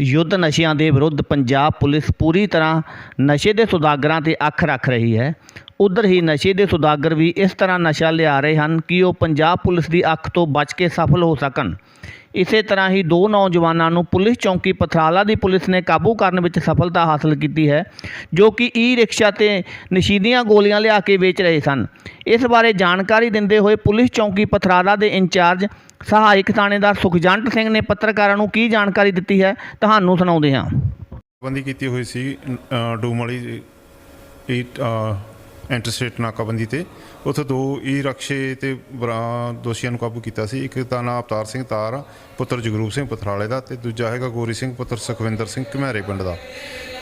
ਯੁੱਧ ਨਸ਼ਿਆਂ ਦੇ ਵਿਰੁੱਧ ਪੰਜਾਬ ਪੁਲਿਸ ਪੂਰੀ ਤਰ੍ਹਾਂ ਨਸ਼ੇ ਦੇ ਸੁਦਾਗਰਾਂ ਤੇ ਅੱਖ ਰੱਖ ਰਹੀ ਹੈ। ਉਧਰ ਹੀ ਨਸ਼ੇ ਦੇ ਸੁਦਾਗਰ ਵੀ ਇਸ ਤਰ੍ਹਾਂ ਨਸ਼ਾ ਲਿਆ ਰਹੇ ਹਨ ਕਿ ਉਹ ਪੰਜਾਬ ਪੁਲਿਸ ਦੀ ਅੱਖ ਤੋਂ ਬਚ ਕੇ ਸਫਲ ਹੋ ਸਕਣ। ਇਸੇ ਤਰ੍ਹਾਂ ਹੀ ਦੋ ਨੌਜਵਾਨਾਂ ਨੂੰ ਪੁਲਿਸ ਚੌਂਕੀ ਪਥਰਾਲਾ ਦੀ ਪੁਲਿਸ ਨੇ ਕਾਬੂ ਕਰਨ ਵਿੱਚ ਸਫਲਤਾ ਹਾਸਲ ਕੀਤੀ ਹੈ, ਜੋ ਕਿ ਈ ਰਿਕਸ਼ਾ ਤੇ ਨਸ਼ੀਦੀਆਂ ਗੋਲੀਆਂ ਲਿਆ ਕੇ ਵੇਚ ਰਹੇ ਸਨ। ਇਸ ਬਾਰੇ ਜਾਣਕਾਰੀ ਦਿੰਦੇ ਹੋਏ ਪੁਲਿਸ ਚੌਂਕੀ ਪਥਰਾਲਾ ਦੇ ਇੰਚਾਰਜ ਸਹਾਇਕ ਥਾਣੇਦਾਰ ਸੁਖਜੰਟ ਸਿੰਘ ਨੇ ਪੱਤਰਕਾਰਾਂ ਨੂੰ ਕੀ ਜਾਣਕਾਰੀ ਦਿੱਤੀ ਹੈ, ਤੁਹਾਨੂੰ ਸੁਣਾਉਂਦੇ ਹਾਂ। ਨਾਕਾਬੰਦੀ ਕੀਤੀ ਹੋਈ ਸੀ ਡੂਮ ਵਾਲੀ, ਇਹ ਇੰਟਰਸਟੇਟ ਨਾਕਾਬੰਦੀ ਤੇ। ਉੱਥੇ ਦੋ ਈ ਰਕਸ਼ੇ ਤੇ ਬਰਾ- ਦੋਸ਼ੀਆਂ ਨੂੰ ਕਾਬੂ ਕੀਤਾ ਸੀ। ਇੱਕ ਦਾ ਨਾਮ ਅਵਤਾਰ ਸਿੰਘ ਤਾਰ, ਪੁੱਤਰ ਜਗਰੂਪ ਸਿੰਘ ਪਥਰਾਲੇ ਦਾ ਤੇ ਦੂਜਾ ਹੈਗਾ ਗੋਰੀ ਸਿੰਘ, ਪੁੱਤਰ ਸੁਖਵਿੰਦਰ ਸਿੰਘ ਘਮੈਰੇ ਪਿੰਡ ਦਾ।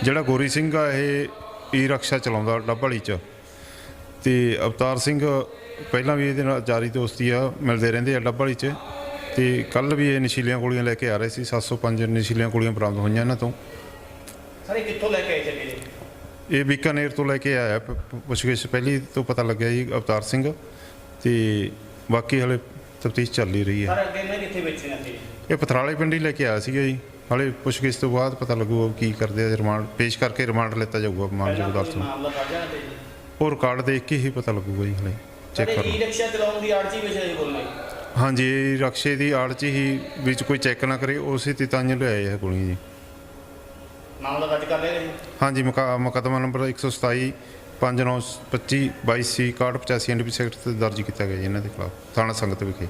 ਜਿਹੜਾ ਗੋਰੀ ਸਿੰਘ ਆ, ਇਹ ਈ ਰਕਸ਼ਾ ਚਲਾਉਂਦਾ ਡੱਬੜੀ ਚ। ਤੇ ਅਵਤਾਰ ਸਿੰਘ ਪਹਿਲਾਂ ਵੀ ਇਹਦੇ ਨਾਲ ਜਾਰੀ ਦੋਸਤੀ ਆ, ਮਿਲਦੇ ਰਹਿੰਦੇ ਆ ਡੱਬੜੀ ਚ। ਤੇ ਕੱਲ ਵੀ ਇਹ ਨਸ਼ੀਲੀਆਂ ਗੋਲੀਆਂ ਲੈ ਕੇ ਆ ਰਹੇ ਸੀ। 705 ਨਸ਼ੀਲੀਆਂ ਗੋਲੀਆਂ ਬਰਾਮਦ ਹੋਈਆਂ ਇਹਨਾਂ ਤੋਂ। ਸਾਰੇ ਕਿੱਥੋਂ ਲੈ ਕੇ ਆਏ ਚੱਲੇ ਇਹ ਬੀਕਾਨੇਰ ਤੋਂ ਲੈ ਕੇ ਆਇਆ। ਪੁੱਛਗਿੱਛ ਪਹਿਲੀ ਤੋਂ ਪਤਾ ਲੱਗਿਆ ਜੀ ਅਵਤਾਰ ਸਿੰਘ ਤੇ ਬਾਕੀ ਹਲੇ ਤਫਤੀਸ਼ ਚੱਲ ਹੀ ਰਹੀ ਹੈ। ਸਾਰੇ ਅੱਗੇ ਮੈਂ ਕਿੱਥੇ ਵੇਚਣੇ ਸੀ ਇਹ ਪਥਰਾਲੇ ਪਿੰਡ ਹੀ ਲੈ ਕੇ ਆਇਆ ਸੀਗਾ ਜੀ। ਹਲੇ ਪੁੱਛਗਿੱਛ ਤੋਂ ਬਾਅਦ ਪਤਾ ਲੱਗੂਗਾ ਕੀ ਕਰਦੇ ਆ ਰਿਮਾਂਡ ਪੇਸ਼ ਕਰਕੇ ਰਿਮਾਂਡ ਲਿੱਤਾ ਜਾਊਗਾ ਮਾਨਯੋਗ ਅਦਾਲਤ ਨੂੰ ਹੈ ਉਹ ਰਿਕਾਰਡ ਦੇਖ ਕੇ ਹੀ ਪਤਾ ਲੱਗੂਗਾ ਜੀ ਹਲੇ। ਚੈੱਕ ਕਰ। ਲਓ ਰਿਕਸ਼ਾ ਚਲਾਉਣ ਦੀ ਆਰਜੀ ਵਿੱਚ ਨਹੀਂ। ਬੋਲਣੇ ਹਾਂਜੀ ਇਹ ਰਕਸ਼ੇ ਦੀ ਆੜ 'ਚ ਹੀ ਵਿੱਚ ਕੋਈ ਚੈੱਕ ਨਾ ਕਰੇ ਉਸੇ ਤੇ ਤਾਂ ਲਿਆਏ ਇਹ ਗੋਲੀਆਂ ਜੀ। ਮਾਮਲਾ ਦਰਜ ਕਰ ਲਿਆ ਜੀ? ਹਾਂਜੀ, ਮੁਕਾ- ਮੁਕੱਦਮਾ ਨੰਬਰ 127 5925 22 ਸੀ 6185 ਐਨਡੀਪੀ ਸੈਕਟਰ ਤੇ ਦਰਜ ਕੀਤਾ ਗਿਆ ਜੀ ਇਹਨਾਂ ਦੇ ਖਿਲਾਫ, ਥਾਣਾ ਸੰਗਤ ਵਿਖੇ।